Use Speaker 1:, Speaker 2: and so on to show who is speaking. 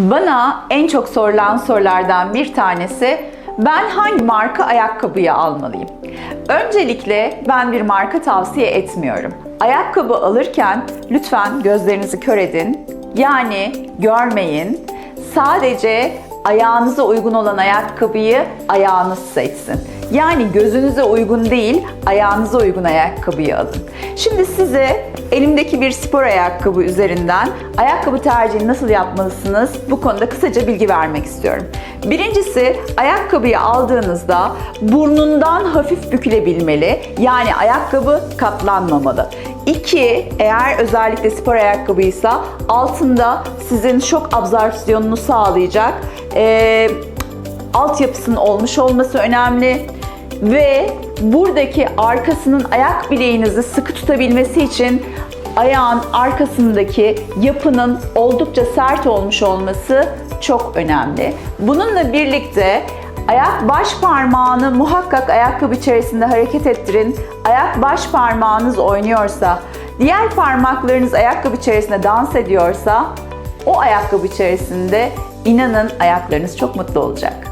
Speaker 1: Bana en çok sorulan sorulardan bir tanesi ben hangi marka ayakkabıyı almalıyım? Öncelikle ben bir marka tavsiye etmiyorum. Ayakkabı alırken lütfen gözlerinizi kör edin. Yani görmeyin. Sadece ayağınıza uygun olan ayakkabıyı ayağınız seçsin. Yani gözünüze uygun değil, ayağınıza uygun ayakkabıyı alın. Şimdi size elimdeki bir spor ayakkabı üzerinden ayakkabı tercihini nasıl yapmalısınız bu konuda kısaca bilgi vermek istiyorum. Birincisi ayakkabıyı aldığınızda burnundan hafif bükülebilmeli. Yani ayakkabı katlanmamalı. İki, eğer özellikle spor ayakkabıysa altında sizin şok absorpsiyonunu sağlayacak e, altyapısının olmuş olması önemli ve buradaki arkasının ayak bileğinizi sıkı tutabilmesi için ayağın arkasındaki yapının oldukça sert olmuş olması çok önemli. Bununla birlikte ayak baş parmağını muhakkak ayakkabı içerisinde hareket ettirin. Ayak baş parmağınız oynuyorsa, diğer parmaklarınız ayakkabı içerisinde dans ediyorsa o ayakkabı içerisinde inanın ayaklarınız çok mutlu olacak.